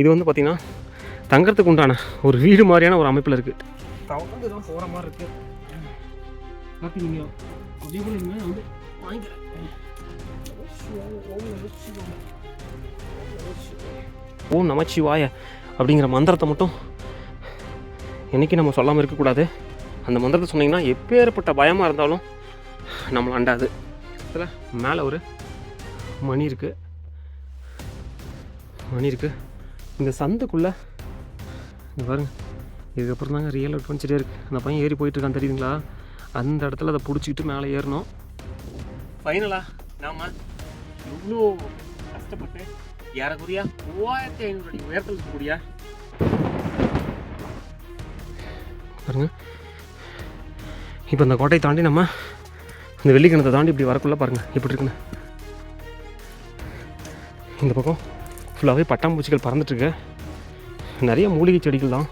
இது வந்து பார்த்திங்கன்னா தங்கறதுக்கு உண்டான ஒரு வீடு மாதிரியான ஒரு அமைப்பில் இருக்குது தவறு தான் போகிற மாதிரி இருக்குது பார்த்தீங்க அதே போல் இனிமேல் வந்து வாங்கிக்கிறேன். ஓம் நமச்சிவாய அப்படிங்கிற மந்திரத்தை மட்டும் என்றைக்கும் நம்ம சொல்லாமல் இருக்கக்கூடாது. அந்த மந்திரத்தை சொன்னீங்கன்னா எப்பேற்பட்ட பயமாக இருந்தாலும் நம்மளை அண்டாது. இதில் மேலே ஒரு மணி இருக்குது மணி இருக்குது இந்த சந்துக்குள்ளே. இங்க பாருங்க. இதுக்கப்புறம் தாங்க ரியல் அட்வென்ச்சரே இருக்குது அந்த பையன் ஏறி போயிட்டுருக்கான் தெரியுதுங்களா? அந்த இடத்துல அதை பிடிச்சிக்கிட்டு மேலே ஏறணும். ஃபைனலா நாம எவ்வளோ கஷ்டப்பட்டு ஏறக்குறையா மூவாயிரத்தி ஐநூறு அடி உயரத்தில் இருக்கக்கூடிய பாருங்க. இப்போ இந்த கோட்டையை தாண்டி நம்ம இந்த வெள்ளிக்கிணத்தை தாண்டி இப்படி வரக்குள்ள பாருங்க. எப்படி இருக்குன்னு. இந்த பக்கம். ஃபுல்லாகவே பட்டாம்பூச்சிகள் பறந்துட்டுருக்கு. நிறைய மூலிகை செடிகள் தான்.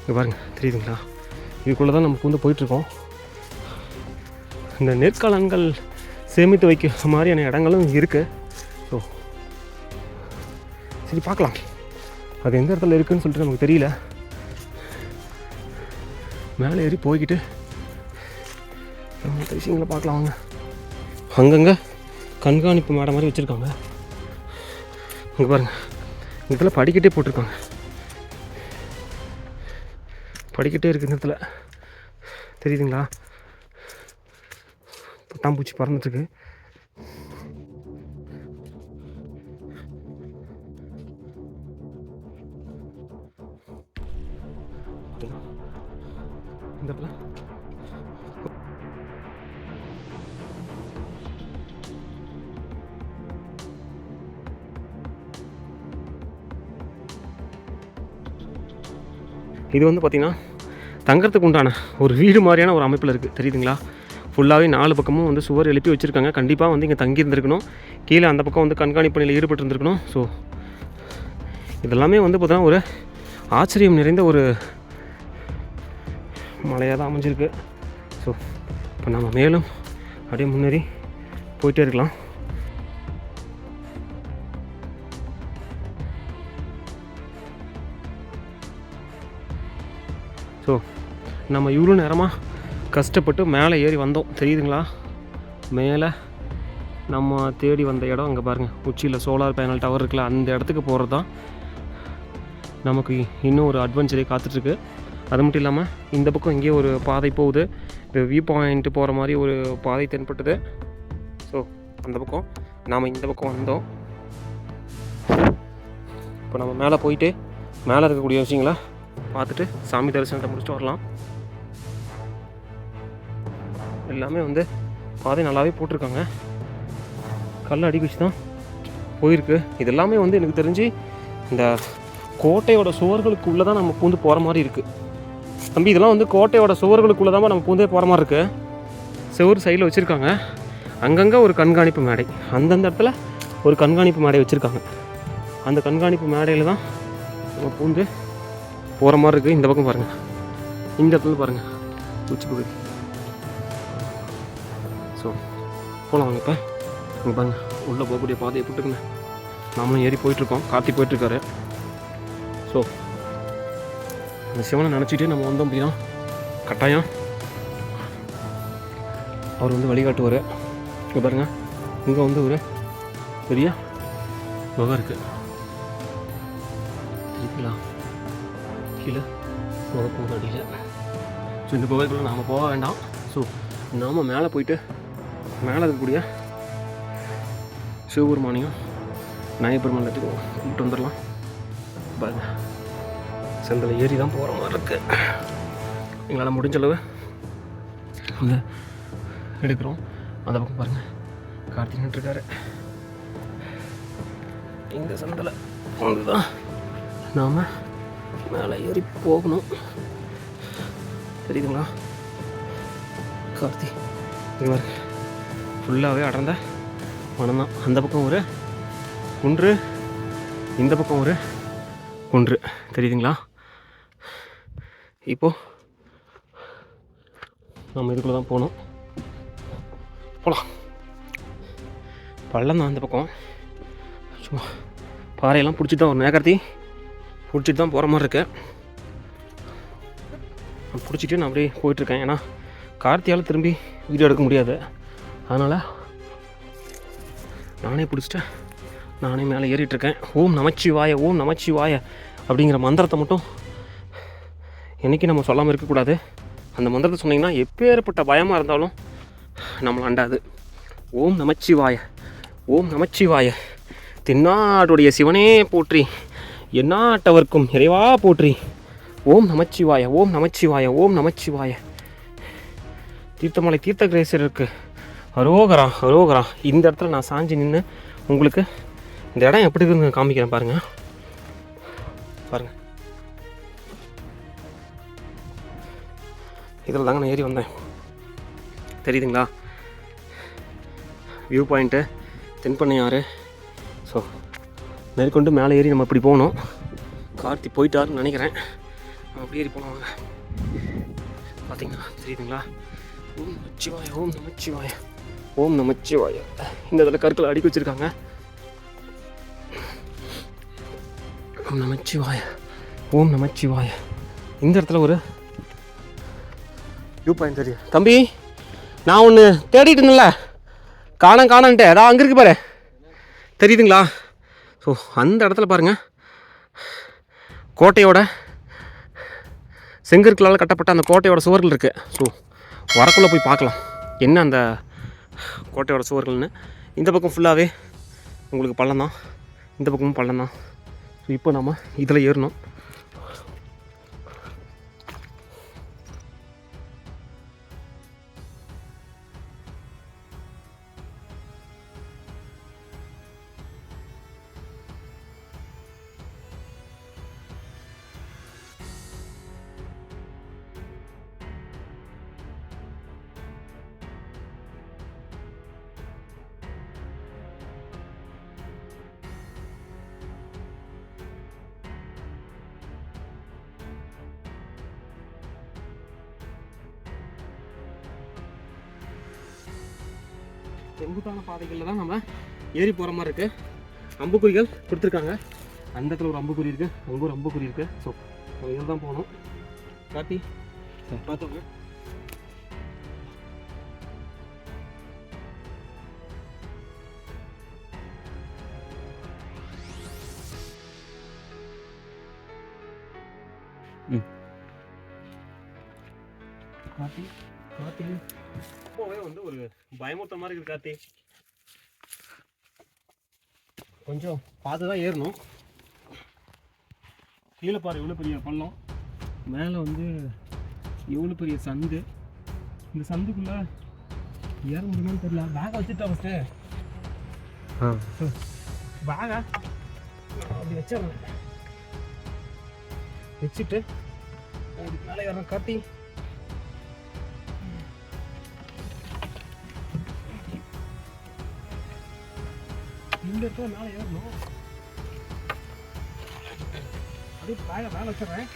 இங்கே பாருங்கள் தெரியுதுங்களா? இதுக்குள்ளே தான் நமக்கு வந்து போயிட்டுருக்கோம். இந்த நெற்காலன்கள் சேமித்து வைக்கிற மாதிரியான இடங்களும் இருக்குது ஸோ சரி பார்க்கலாம். அது எந்த இடத்துல இருக்குன்னு சொல்லிட்டு நமக்கு தெரியல. மேலே ஏறி போய்கிட்டு விஷயங்களை பார்க்கலாம் வாங்க. அங்கங்கே கண்காணிப்பு மேடம் மாதிரி வச்சுருக்காங்க. இங்கே பாருங்கள் இதில் படிக்கட்டே போட்டிருக்காங்க. படிக்கட்டே இருக்குது இந்த இடத்துல. தெரியுதுங்களா? பட்டாம்பூச்சி பறந்துட்டுருக்கு. இந்த இடத்துல. இது வந்து பார்த்திங்கன்னா தங்கறதுக்கு உண்டான ஒரு வீடு மாதிரியான ஒரு அமைப்பில் இருக்குது தெரியுதுங்களா? ஃபுல்லாகவே நாலு பக்கமும் வந்து சுவர் எழுப்பி வச்சுருக்காங்க. கண்டிப்பாக வந்து இங்கே தங்கியிருந்துருக்கணும். கீழே அந்த பக்கம் வந்து கண்காணிப்பு பணியில் ஈடுபட்டு இருந்திருக்கணும் ஸோ இதெல்லாமே வந்து பார்த்தீங்கன்னா ஒரு ஆச்சரியம் நிறைந்த ஒரு மலையாக தான் அமைஞ்சிருக்கு. ஸோ இப்போ நம்ம மேலும் அப்படியே முன்னேறி போயிட்டே இருக்கலாம். ஸோ நம்ம இவ்வளோ நேரமாக கஷ்டப்பட்டு மேலே ஏறி வந்தோம். தெரியுதுங்களா? மேலே நம்ம தேடி வந்த இடம் அங்கே பாருங்கள் உச்சியில் சோலார் பேனல் டவர் இருக்குல்ல அந்த இடத்துக்கு போகிறது தான் நமக்கு இன்னும் ஒரு அட்வென்ச்சரே காத்துட்ருக்கு. அது மட்டும் இல்லாமல் இந்த பக்கம் இங்கேயே ஒரு பாதை போகுது. வியூ பாயிண்ட்டு போகிற மாதிரி ஒரு பாதை தென்பட்டது. ஸோ அந்த பக்கம் நாம் இந்த பக்கம் வந்தோம். இப்போ நம்ம மேலே போயிட்டு மேலே இருக்கக்கூடிய விஷயங்களை? பார்த்துட்டு சாமி தரிசனத்தை முடிச்சுட்டு வரலாம். எல்லாமே வந்து பாதை நல்லாவே போட்டிருக்காங்க. கல் அடி வச்சு தான் போயிருக்கு. இது எல்லாமே வந்து எனக்கு தெரிஞ்சு இந்த கோட்டையோட சுவர்களுக்குள்ளே தான் நம்ம பூந்து போகிற மாதிரி இருக்குது தம்பி இதெல்லாம் வந்து கோட்டையோட சுவர்களுக்குள்ளே தான் நம்ம பூந்தே போகிற மாதிரி இருக்குது செவ்வறு சைடில் வச்சுருக்காங்க. அங்கங்கே ஒரு கண்காணிப்பு மேடை. அந்தந்த இடத்துல ஒரு கண்காணிப்பு மேடை வச்சுருக்காங்க. அந்த கண்காணிப்பு மேடையில் தான் நம்ம பூந்து போகிற மாதிரி இருக்குது இந்த பக்கம் பாருங்கள் இந்த இடத்துல பாருங்கள் உச்சி பகுதி. ஸோ போகலாம் வாங்க இப்போ. இங்கே பாருங்க. உள்ளே போகக்கூடிய பாதையை போட்டுக்குங்க. நாமளும் ஏறி போயிட்டுருக்கோம். கார்த்தி போயிட்டுருக்காரு. ஸோ அந்த சிவனை நினச்சிட்டே நம்ம வந்தோம் அப்படின்னா கட்டாயம் அவர் வந்து வழிகாட்டுவார். இங்கே பாருங்க. இங்கே வந்து ஒரு பெரிய குகை இருக்குது கீழே குகை அடியில் ஸோ இந்த குகைக்குள்ளே நாம் போக வேண்டாம் ஸோ நாம் மேலே போயிட்டு மேலே இருக்கக்கூடிய சிவபெருமானையும் நாயப்பெருமான் கூப்பிட்டு வந்துடலாம் பாருங்க செந்தில் ஏறி தான் போகிற மாதிரி இருக்கு எங்களால் முடிஞ்ச அளவு வந்து எடுக்கிறோம் அந்த பக்கம் பாருங்கள் கார்த்திக் நின்றுருக்காரு இந்த சந்தில் வந்து தான் நாம் மேலே ஏறி போகணும். தெரியுதுங்களா? கார்த்தி இங்கே ஃபுல்லாகவே அடர்ந்த மனம்தான். அந்த பக்கம் ஒரு குன்று இந்த பக்கம் ஒரு குன்று. தெரியுதுங்களா? இப்போது நம்ம இதுக்குள்ளே தான் போகணும். போகலாம் பள்ளம் தான் அந்த பக்கம். சும்மா பாறையெல்லாம் பிடிச்சிட்டு தான் வரணும் ஏன் கார்த்தி? பிடிச்சிட்டு தான் போகிற மாதிரி இருக்கேன் பிடிச்சிட்டு நான் அப்படியே போயிட்டுருக்கேன் ஏன்னா கார்த்தியால் திரும்பி வீடியோ எடுக்க முடியாது. அதனால் நானே பிடிச்சிட்டு நானே மேலே ஏறிட்டுருக்கேன் ஓம் நமச்சிவாய ஓம் நமச்சிவாய அப்படிங்கிற மந்திரத்தை மட்டும் என்றைக்கும் நம்ம சொல்லாமல் இருக்கக்கூடாது. அந்த மந்திரத்தை சொன்னிங்கன்னா எப்பேற்பட்ட பயமாக இருந்தாலும் நம்மளை அண்டாது. ஓம் நமச்சிவாய ஓம் நமச்சிவாய. தென்னாடுடைய சிவனே போற்றி. எந்நாட்டவர்க்கும் இறைவா போற்றி. ஓம் நமச்சிவாய ஓம் நமச்சிவாய ஓம் நமச்சிவாய. தீர்த்தமலை தீர்த்தகிரேசருக்கு. அரோகரா அரோகரா. இந்த இடத்துல நான் சாஞ்சி நின்று உங்களுக்கு இந்த இடம் எப்படி இருக்குன்னு காமிக்கிறேன் பாருங்கள் பாருங்கள் இதில் தாங்க நான் ஏறி வந்தேன். தெரியுதுங்களா? View point Thenpennaiyaru. ஸோ மேற்கொண்டு மேலே ஏறி நம்ம இப்படி போகணும். கார்த்தி போயிட்டாருன்னு நினைக்கிறேன். நம்ம அப்படி ஏறி போனோம் பார்த்தீங்களா தெரியுதுங்களா? ஓம் நமச்சிவாய ஓம் நமச்சிவாய. ஓம் நமச்சிவாய. இந்த இதில் கற்களை அடுக்கி வச்சுருக்காங்க. ஓம் நமச்சிவாய ஓம் நமச்சிவாய. இந்த இடத்துல ஒரு வியூ பாயிண்ட் தெரியும். தம்பி நான் ஒன்று தேடிட்டு இருந்தேன்ல. காணம் காணன்ட்டு அதான் அங்கே இருக்கு பாரு. தெரியுதுங்களா? ஸோ அந்த இடத்துல பாருங்கள் கோட்டையோட செங்கற்களால் கட்டப்பட்ட அந்த கோட்டையோட சுவர்கள் இருக்குது ஸோ வரக்குள்ளே போய் பார்க்கலாம். என்ன அந்த கோட்டையோட சுவர்கள்னு? இந்த பக்கம் ஃபுல்லாகவே உங்களுக்கு பள்ளம் தான். இந்த பக்கமும் பள்ளம் தான். ஸோ இப்போ நம்ம இதில் ஏறணும். செங்குத்தான பாதைகளில் தான் நம்ம ஏறி போகிற மாதிரி இருக்குது அம்புக்குறிகள் கொடுத்துருக்காங்க. அந்த இடத்துல ஒரு அம்புக்குறி இருக்குது அங்கே ஒரு அம்புக்குறி இருக்குது ஸோ நம்ம இதில் தான் போகணும். காட்டி பார்த்தோங்க கார்த்தி கார்த்தி ரொம்பவே வந்து ஒரு பயமுறுத்த மாதிரி இருக்கு கார்த்தி. கொஞ்சம் பார்த்து தான் ஏறணும். கீழே பாரு இவ்வளோ பெரிய பள்ளம். மேலே வந்து எவ்வளோ பெரிய சந்து. இந்த சந்துக்குள்ளே ஏற முடியுமான்னு தெரியல. பேக்கை வச்சுட்டா ஃபஸ்ட்டு பேகை அப்படி வச்சிடறேன் வச்சுட்டு அதுக்கு மேலே ஏறணும். கார்த்தி. இந்த இடத்துல மேலே ஏறணும். அப்படியே பேக மேலே வச்சிடுறேன்.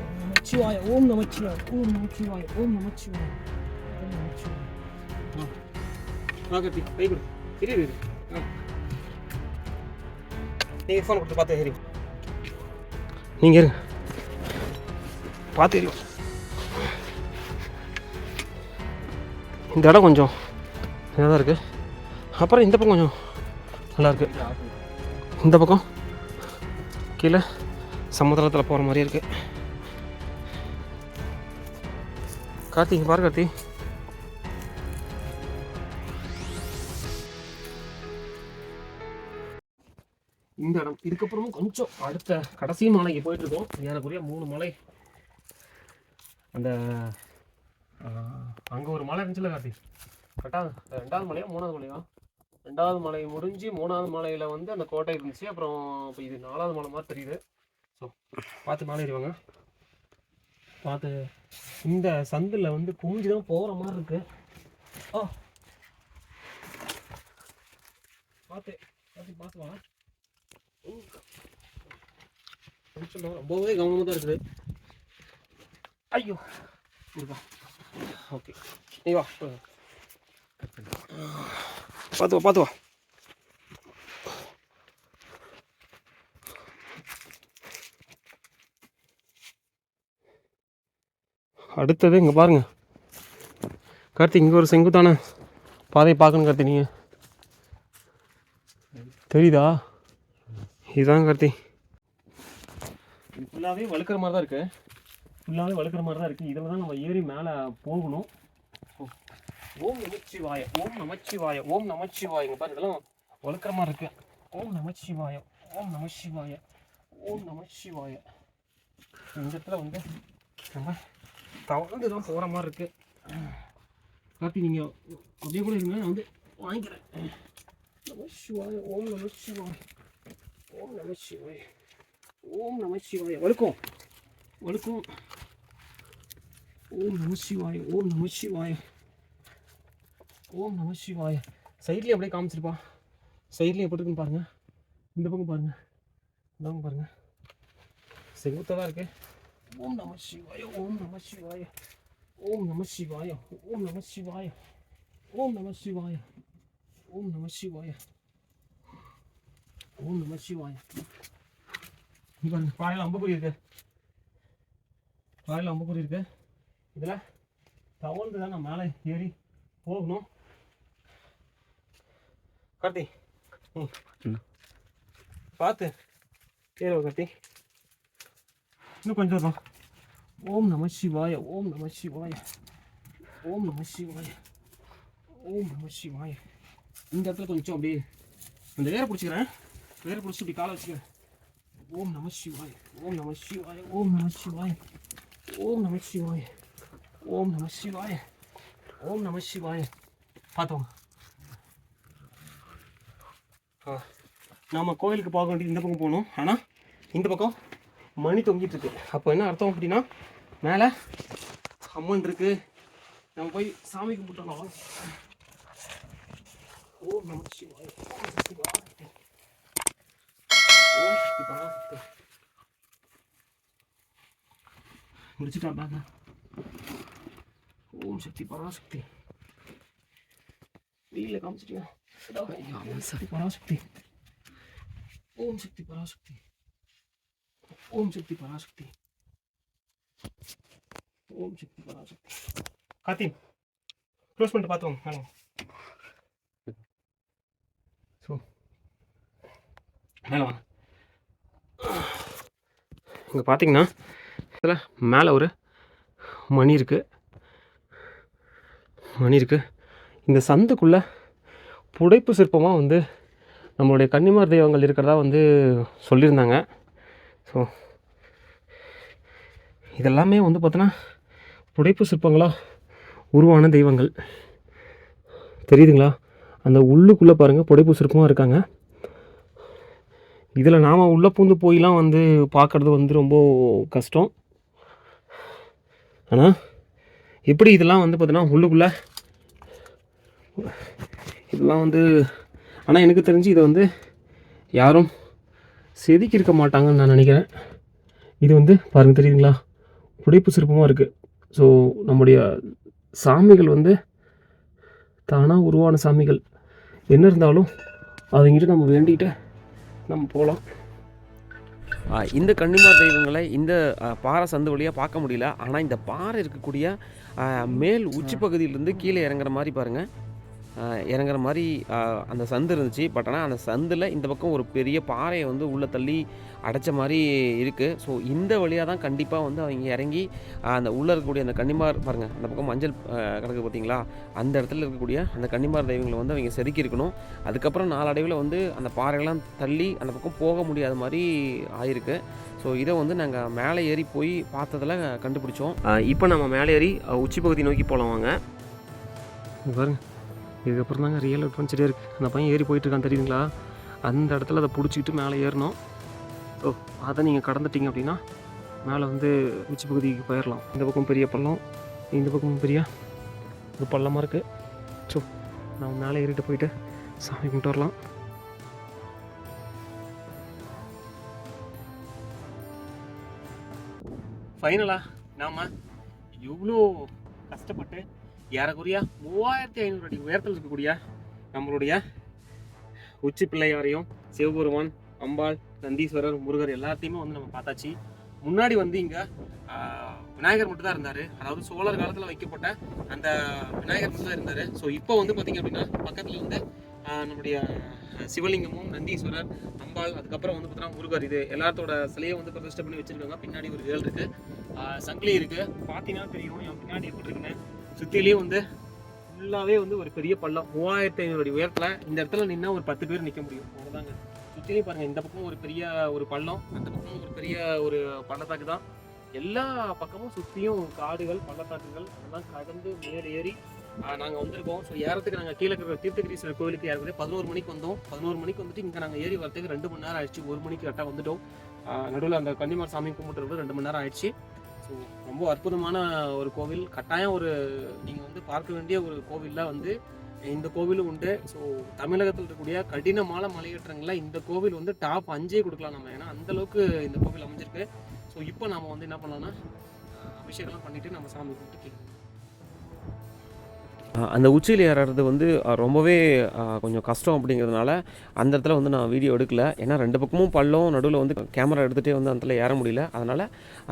ஓம் நமச்சிவாய ஓம் நமச்சிவாய ஓம் நமச்சிவாய ஓம் நமச்சிவாய ஓம் நமச்சிவாய. கத்தி கை கொடு. இரு நீங்கள் ஃபோன் கொடுத்து பார்த்து ஏறி நீங்கள் இருங்க. பார்த்து ஏறி இந்த இடம் கொஞ்சம் இதாக தான் இருக்குது அப்புறம் இந்த பக்கம் கொஞ்சம் நல்லாயிருக்கு இந்த பக்கம் கீழே சமுதிரத்தில் போகிற மாதிரி இருக்குது கார்த்தி இங்கே பாரு கார்த்தி. இந்த இடம். இதுக்கப்புறமும் கொஞ்சம் அடுத்த கடைசி மலைக்கு போயிட்டு இருக்கோம். ஏறக்குறைய மூணு மலை அந்த அங்கே ஒரு மலை இருந்துச்சுல கார்த்தி. கரெக்டாக ரெண்டாவது மலையா மூணாவது மலையா? ரெண்டாவது மலை முடிஞ்சு மூணாவது மலையில் வந்து அந்த கோட்டை இருந்துச்சு. அப்புறம் இப்போ இது நாலாவது மலை மாதிரி தெரியுது. ஸோ பார்த்து மேலே ஏறிவாங்க பார்த்து இந்த சந்தில் வந்து குமிஞ்சு தான் போகிற மாதிரி இருக்கு. ஆ. பார்த்து பார்த்து பார்த்து வா ரொம்பவே கவனமாக தான் இருக்குது. ஐயோ இருக்கா? ஓகே நீ வா பார்த்து பார்த்து அடுத்தது இங்கே பாருங்கள் கார்த்திக் இங்கே ஒரு செங்குத்தான பாதையை பார்க்கணும் கருத்து நீங்கள் தெரியுதா? இதுதான் கார்த்தி ஃபுல்லாகவே வழுக்கிற மாதிரி தான் இருக்குது ஃபுல்லாகவே வளர்க்குற மாதிரி தான் இருக்குது இதில் தான் நம்ம ஏறி மேலே போகணும். ஓம் நமச்சிவாய ஓம் நமச்சிவாய ஓம் நமச்சிவாயங்க பாரு இதெல்லாம் வளர்க்குற மாதிரி இருக்கு. ஓம் நமச்சிவாய ஓம் நமச்சிவாய ஓம் நமச்சிவாய. இந்த இடத்துல வந்து நம்ம தவழ்ந்து தான் போகிற மாதிரி இருக்கு. கார்த்தி நீங்கள் அப்படியே கூட இருங்க நான் வந்து வாங்கிக்கிறேன். நமச்சிவாய ஓம் நமச்சிவாய ஓம் நமச்சிவாய ஓம் நமச்சிவாய. வழுக்கும் வழுக்கும். ஓம் நமச்சிவாய ஓம் நமச்சிவாய ஓம் நம சிவாய சைட்லேயும் அப்படியே காமிச்சிருப்பா சைட்லேயும் எப்படி இருக்குன்னு பாருங்க இந்த பக்கம் பாருங்க இந்த பக்கம் பாருங்க செங்குத்தாக இருக்கு ஓம் நம சிவாய ஓம் நம சிவாய ஓம் நம சிவாய ஓம் நம சிவாய ஓம் நம சிவாய ஓம் நம சிவாய ஓம் நம சிவாய பாருங்க பாறையில் அம்புக்குறி இருக்கு பாறையில் அம்புக்குறி இருக்கு இதில் தவழ்ந்து தான் நான் மேலே ஏறி போகணும். கார்த்தி. பார்த்து ஏறோ கார்த்தி. இன்னும் கொஞ்சம் தான் ஓம் நம சிவாய ஓம் நம சிவாய ஓம் நம சிவாய ஓம் நம சிவாய. இந்த இடத்துல கொஞ்சம் அப்படியே அந்த வேரை பிடிச்சிக்கிறேன். வேரை பிடிச்சி இப்படி காலை வச்சுக்கிறேன். ஓம் நம சிவாய ஓம் நம சிவாய ஓம் நம சிவாய ஓம் நம சிவாய. ஓம் நம சிவாய ஓம் நம சிவாய பார்த்தோம் ஆ நாம் கோயிலுக்கு பார்க்க வேண்டியது இந்த பக்கம் போகணும். ஆனால் இந்த பக்கம் மணி தொங்கிட்டு இருக்கு. அப்போ என்ன அர்த்தம் அப்படின்னா மேலே அம்மன் இருக்கு. நம்ம போய் சாமி கும்பிட்டோம் ஓம் நம சிவாய ஓம் முடிச்சுட்டா பாங்க ஓம் சக்தி பராசக்தி வெயில காமிச்சிட்டியா ஓம் சக்தி பராசக்தி ஓம் சக்தி பராசக்தி ஓம் சக்தி பராசக்தி ஓம் சக்தி பராசக்தி கார்த்தி க்ளோஸ் பண்ணிட்டு பார்த்தோம் மேடம் ஸோ மேலே வாங்க இங்கே பார்த்தீங்கன்னா இதில் மேலே ஒரு மணி இருக்குது மணி இருக்குது இந்த சந்துக்குள்ளே புடைப்பு சிற்பமாக வந்து நம்மளுடைய கன்னிமார் தெய்வங்கள் இருக்கிறதா வந்து சொல்லியிருந்தாங்க. ஸோ இதெல்லாமே வந்து பார்த்தோன்னா புடைப்பு சிற்பங்களாக உருவான தெய்வங்கள். தெரியுதுங்களா? அந்த உள்ளுக்குள்ளே பாருங்கள் புடைப்பு சிற்பமாக இருக்காங்க. இதில் நாம் உள்ளே பூந்து போயெலாம் வந்து பார்க்குறது வந்து ரொம்ப கஷ்டம். ஆனால் எப்படி இதெல்லாம் வந்து பார்த்தீங்கன்னா உள்ளுக்குள்ளே இதெல்லாம் வந்து ஆனால் எனக்கு தெரிஞ்சு இதை வந்து யாரும் செதுக்கியிருக்க மாட்டாங்கன்னு நான் நினைக்கிறேன். இது வந்து பாருங்க தெரியுதுங்களா? புடைப்பு சிற்பமாக இருக்குது ஸோ நம்முடைய சாமிகள் வந்து தானாக உருவான சாமிகள். என்ன இருந்தாலும் அவங்ககிட்ட நம்ம வேண்டிகிட்டு நம்ம போகலாம் இந்த கன்னிமார் தெய்வங்களை இந்த பாறை சந்து வழியாக பார்க்க முடியல. ஆனால் இந்த பாறை இருக்கக்கூடிய மேல் உச்சி பகுதியிலேருந்து கீழே இறங்குற மாதிரி பாருங்கள் இறங்குற மாதிரி அந்த சந்து இருந்துச்சு. பட் ஆனால் அந்த சந்தில் இந்த பக்கம் ஒரு பெரிய பாறையை வந்து உள்ளே தள்ளி அடைச்ச மாதிரி இருக்குது ஸோ இந்த வழியாக தான் கண்டிப்பாக வந்து அவங்க இறங்கி அந்த உள்ளே இருக்கக்கூடிய அந்த கன்னிமார் பாருங்கள் அந்த பக்கம் மஞ்சள் கிடக்கு பார்த்தீங்களா அந்த இடத்துல இருக்கக்கூடிய அந்த கன்னிமார் தெய்வங்களை வந்து அவங்க செதுக்கி இருக்கணும். அதுக்கப்புறம் நாளடைவில் வந்து அந்த பாறையெல்லாம் தள்ளி அந்த பக்கம் போக முடியாத மாதிரி ஆயிருக்கு. ஸோ இதை வந்து நாங்கள் மேலே ஏறி போய் பார்த்ததில் கண்டுபிடிச்சோம். இப்போ நம்ம மேலே ஏறி உச்சி பகுதி நோக்கி போகலாம் வாங்க. இங்க பாருங்க. இதுக்கப்புறம் தாங்க ரியல் அட்வென்ச்சரே இருக்குது அந்த பையன் ஏறி போயிட்டு இருக்கான் தெரியுதுங்களா? அந்த இடத்துல அதை பிடிச்சிக்கிட்டு மேலே ஏறணும். ஓ அதை நீங்கள் கடந்துட்டீங்க அப்படின்னா மேலே வந்து உச்சி பகுதிக்கு போயிடலாம் இந்த பக்கம் பெரிய பள்ளம் இந்த பக்கமும் பெரிய ஒரு பள்ளமாக இருக்குது ஸோ நம்ம மேலே ஏறிட்டு போயிட்டு சாமி கும்பிட்டு வரலாம். ஃபைனலாக நாம் எவ்வளோ கஷ்டப்பட்டு ஏறக்குறைய மூவாயிரத்தி ஐநூறு அடி உயரத்தில் இருக்கக்கூடிய நம்மளுடைய உச்சி பிள்ளையாரையும் சிவபெருமான் அம்பாள் நந்தீஸ்வரர் முருகர் எல்லாத்தையுமே வந்து நம்ம பார்த்தாச்சு. முன்னாடி வந்து இங்கே விநாயகர் மட்டும் தான் இருந்தார். அதாவது சோழர் காலத்தில் வைக்கப்பட்ட அந்த விநாயகர் மட்டும் தான் இருந்தார். ஸோ இப்போ வந்து பார்த்திங்க அப்படின்னா பக்கத்தில் வந்து நம்முடைய சிவலிங்கமும் நந்தீஸ்வரர் அம்பாள் அதுக்கப்புறம் வந்து பார்த்தீங்கன்னா முருகர். இது எல்லாத்தோட சிலையை வந்து பிரதிஷ்டை பண்ணி வச்சிருக்காங்க. பின்னாடி ஒரு வேல் இருக்குது சங்கிலி இருக்குது பார்த்தீங்கன்னா தெரியும். என் பின்னாடி எப்படி இருக்குன்னு. சுற்றிலையும் வந்து ஃபுல்லாகவே வந்து ஒரு பெரிய பள்ளம். மூவாயிரத்தி ஐநூறு அடி உயரத்தில் இந்த இடத்துல நின்னா ஒரு பத்து பேர் நிற்க முடியும். அவ்வளோதாங்க சுற்றிலையும் பாருங்க இந்த பக்கம் ஒரு பெரிய ஒரு பள்ளம் அந்த பக்கம் ஒரு பெரிய ஒரு பள்ளத்தாக்கு தான். எல்லா பக்கமும் சுற்றியும் காடுகள் பள்ளத்தாக்குகள் அதெல்லாம் கடந்து மேலே ஏறி நாங்கள் வந்திருக்கோம். ஸோ ஏறத்துக்கு நாங்கள் கீழே இருக்கிற தீர்த்தகிரீஸ்வரர் கோவிலுக்கு ஏறக்கூடிய பதினோரு மணிக்கு வந்தோம். பதினோரு மணிக்கு வந்துட்டு இங்கே நாங்கள் ஏறி வரதுக்கு ரெண்டு மணி நேரம் ஆயிடுச்சு. ஒரு மணிக்கு கரெக்டாக வந்துட்டோம். நடுவில் அந்த கன்னிமார் சாமி கும்பிட்டு ரெண்டு மணி நேரம் ஆயிடுச்சு. ஸோ ரொம்ப அற்புதமான ஒரு கோவில். கட்டாயம் ஒரு நீங்கள் வந்து பார்க்க வேண்டிய ஒரு கோவிலில் வந்து இந்த கோவிலும் உண்டு. ஸோ தமிழகத்தில் இருக்கக்கூடிய கடினமான மலையேற்றங்களில் இந்த கோவில் வந்து டாப் அஞ்சே கொடுக்கலாம் நம்ம. ஏன்னா அந்த அளவுக்கு இந்த கோவில் அமைஞ்சிருக்கு. ஸோ இப்போ நாம் வந்து என்ன பண்ணலாம்னா அபிஷேகம்லாம் பண்ணிவிட்டு நம்ம சாமி கும்பிட்டு கேட்கணும் அந்த உச்சியில் ஏறுறது வந்து ரொம்பவே கொஞ்சம் கஷ்டம் அப்படிங்கிறதுனால அந்த இடத்துல வந்து நான் வீடியோ எடுக்கல. ஏன்னா ரெண்டு பக்கமும் பள்ளம் நடுவில் வந்து கேமரா எடுத்துகிட்டே வந்து அந்த இடத்துல ஏற முடியல. அதனால்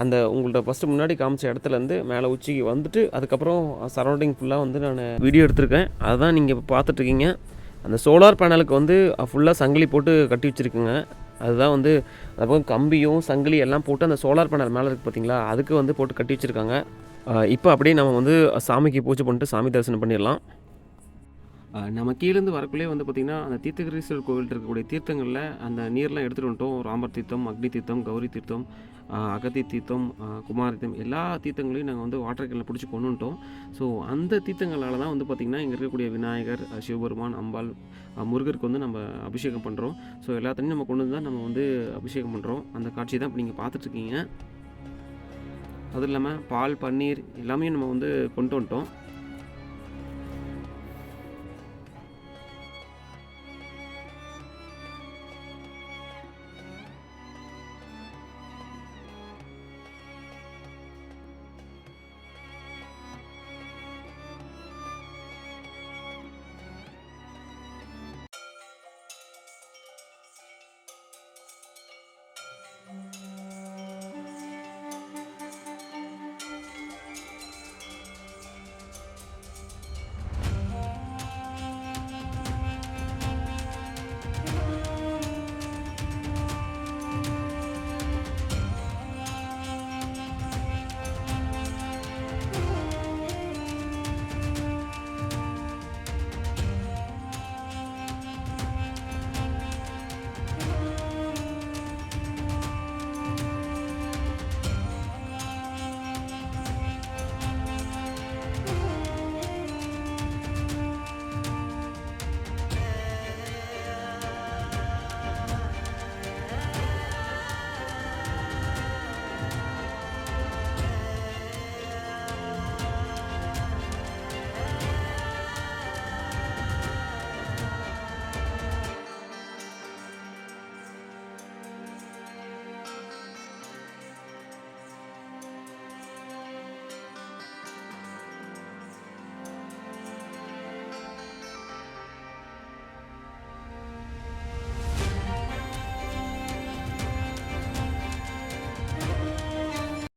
அந்த உங்கள்ட்ட ஃபஸ்ட்டு முன்னாடி காமிச்ச இடத்துலேருந்து மேலே உச்சிக்கு வந்துட்டு அதுக்கப்புறம் சரௌண்டிங் ஃபுல்லாக வந்து நான் வீடியோ எடுத்திருக்கேன். அதுதான் நீங்கள் இப்போ பார்த்துட்ருக்கீங்க அந்த சோலார் பேனலுக்கு வந்து ஃபுல்லாக சங்கிலி போட்டு கட்டி வச்சுருக்குங்க. அதுதான் வந்து அதுக்கப்புறம் கம்பியும் சங்கிலி எல்லாம் போட்டு அந்த சோலார் பேனல் மேலே இருக்குது பார்த்தீங்களா அதுக்கு வந்து போட்டு கட்டி வச்சுருக்காங்க. இப்போ அப்படியே நம்ம வந்து சாமிக்கு பூஜை பண்ணிட்டு சாமி தரிசனம் பண்ணிடலாம். நம்ம கீழேருந்து வரக்குள்ளே வந்து பார்த்திங்கன்னா அந்த தீர்த்தகிரீஸ்வரர் கோவில் இருக்கக்கூடிய தீர்த்தங்களில் அந்த நீர்லாம் எடுத்துகிட்டு வந்துட்டோம். ராமர் தீர்த்தம் அக்னி தீர்த்தம் கௌரி தீர்த்தம் அகத்தி தீர்த்தம் அஹ், குமார தீர்த்தம் எல்லா தீர்த்தங்களையும் நாங்கள் வந்து வாட்டர் கேனில் பிடிச்சி கொண்டு வந்துட்டோம். ஸோ அந்த தீர்த்தங்களால் தான் வந்து பார்த்திங்கன்னா இங்கே இருக்கக்கூடிய விநாயகர் சிவபெருமான் அம்பாள் முருகருக்கு வந்து நம்ம அபிஷேகம் பண்ணுறோம் ஸோ எல்லாத்தையும் நம்ம கொண்டு வந்து தான் நம்ம வந்து அபிஷேகம் பண்ணுறோம் அந்த காட்சி தான் இப்போ நீங்கள் பார்த்துட்ருக்கீங்க அதுவும் இல்லாமல் பால் பன்னீர் எல்லாமே நம்ம வந்து கொண்டு வந்துட்டோம்.